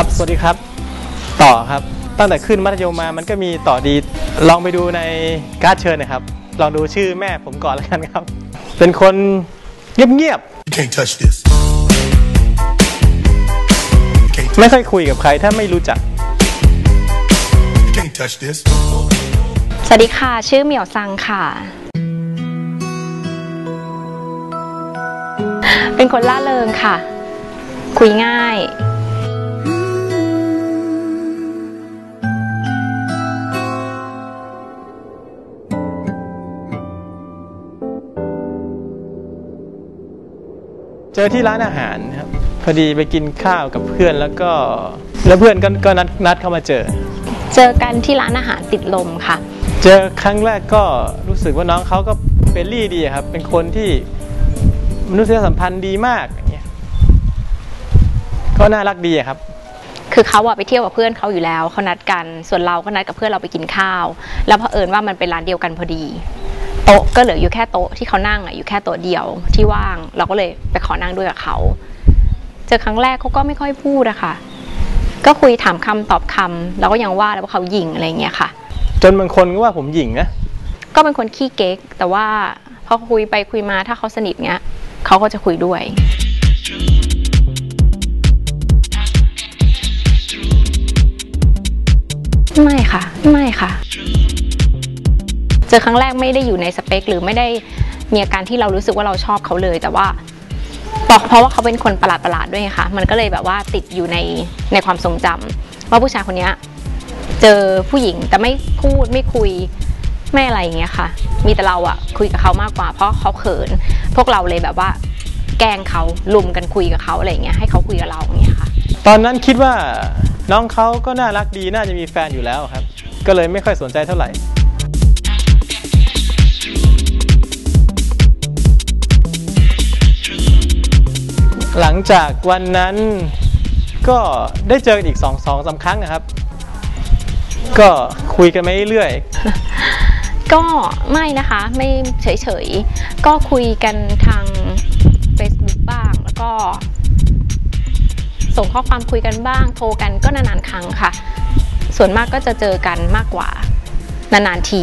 ครับ สวัสดีครับ ต่อครับ ตั้งแต่ขึ้นมัธยมมามันก็มีต่อดี ลองไปดูในการ์ดเชิญนะครับ ลองดูชื่อแม่ผมก่อนแล้วกันครับ เป็นคนเงียบ You can't touch this. You can't, ๆไม่ค่อยคุยกับใครถ้าไม่รู้จัก you can't touch this. สวัสดีค่ะ ชื่อเหมียวซังค่ะ เป็นคนล่าเริงค่ะ คุยง่าย จอที่ร้านอาหารครับพอดีไปกินข้าวกับเพื่อนแล้วก็ แล้วเพื่อนก็ก็นัดนัดเข้ามาเจอ เจอกันที่ร้านอาหารติดลมค่ะ เจอครั้งแรกก็รู้สึกว่าน้องเขาก็เฟรนลี่ดีครับ เป็นคนที่มนุษยสัมพันธ์ดีมากอย่างเงี้ยก็น่ารักดีอะครับ คือเขาอะไปเที่ยวกับเพื่อนเขาอยู่แล้วเขานัดกัน ส่วนเราก็นัดกับเพื่อนเราไปกินข้าว แล้วเผอิญว่ามันเป็นร้านเดียวกันพอดี โต๊ะก็เหลืออยู่แค่โต๊ะที่เขานั่งอะอยู่แค่โต๊ะเดียวที่ว่าง เราก็เลยไปขอนั่งด้วยกับเขา เจอครั้งแรกเขาก็ไม่ค่อยพูดอะค่ะ ก็คุยถามคำตอบคำแล้วก็ยังว่าแล้วว่าเขาหยิ่งอะไรอย่างเงี้ยค่ะ จนบางคนก็ว่าผมหญิงนะ ก็เป็นคนขี้เก๊ก แต่ว่าพอคุยไปคุยมาถ้าเขาสนิทเงี้ยเขาก็จะคุยด้วยไม่ค่ะ ไม่ค่ะ เจอครั้งแรกไม่ได้อยู่ในสเปค หรือไม่ได้มีอาการที่เรารู้สึกว่าเราชอบเขาเลย แต่ว่าบอกเพราะว่าเขาเป็นคนประหลาดประหลาดๆด้วยค่ะ มันก็เลยแบบว่าติดอยู่ในในความทรงจำว่าผู้ชายคนนี้เจอผู้หญิงแต่ไม่พูดไม่คุยไม่อะไรอย่างเงี้ยค่ะ มีแต่เราอะคุยกับเขามากกว่า เพราะเขาเขิน พวกเราเลยแบบว่า แกล้งเขาลุมกันคุยกับเขาอะไรอย่างเงี้ยให้เขาคุยกับเราอย่างเงี้ยค่ะ ตอนนั้นคิดว่าน้องเขาก็น่ารักดีน่าจะมีแฟนอยู่แล้วครับ ก็เลยไม่ค่อยสนใจเท่าไหร่ หลังจากวันนั้นก็ได้เจอกันอีกสองสองสามครั้งนะครับ ก็คุยกันไปเรื่อยก็ไม่นะคะไม่เฉยๆ ก็คุยกันทาง Facebook บ้าง แล้วก็ ส่งข้อความคุยกันบ้าง โทรกันก็นานๆครั้งค่ะ ส่วนมากก็จะเจอกันมากกว่านานๆที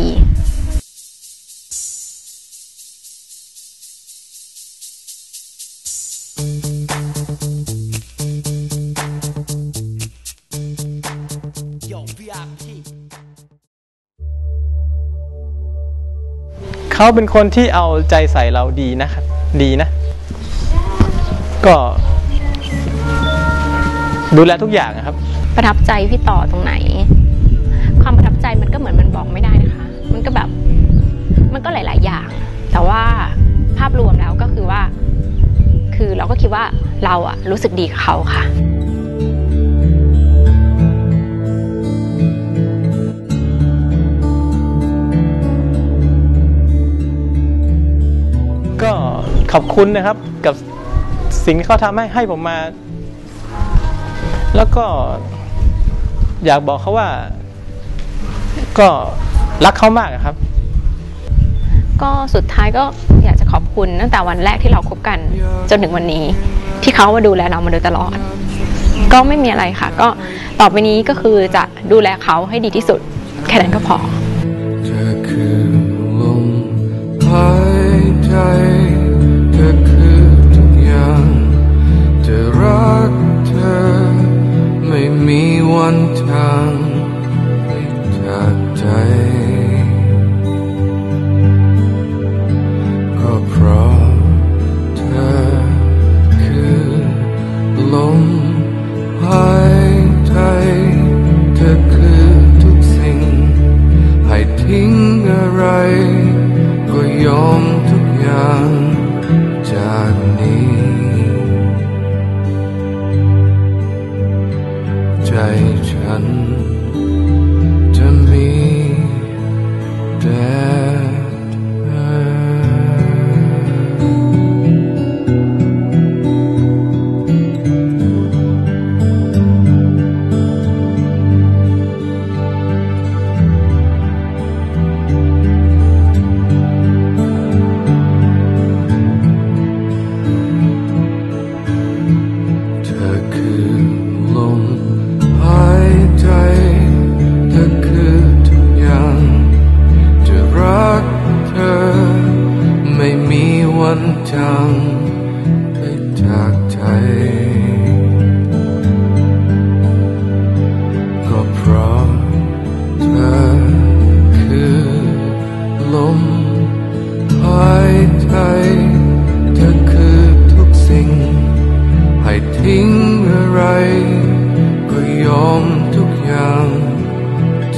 เขาเป็นคนที่เอาใจใส่เราดีนะครับ ดีนะ ก็ ดูแลทุกอย่างนะครับ ประทับใจพี่ต่อตรงไหน ความประทับใจมันก็เหมือนมันบอกไม่ได้นะคะ มันก็แบบ มันก็หลาย ๆ อย่าง แต่ว่าภาพรวมแล้วก็คือว่า คือเราก็คิดว่าเราอะรู้สึกดีกับเขาค่ะ ก็ขอบคุณนะครับกับสิ่งที่เขาทำให้ให้ผมมา แล้วก็อยากบอกเขาว่า ก็รักเขามากอะครับ ก็สุดท้ายก็อยากจะขอบคุณตั้งแต่วันแรกที่เราคบกันจนถึงวันนี้ ที่เขามาดูแลเรามาโดยตลอด ก็ไม่มีอะไรค่ะ ก็ต่อไปนี้ก็คือจะดูแลเขาให้ดีที่สุด แค่นั้นก็พอ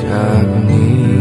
happening.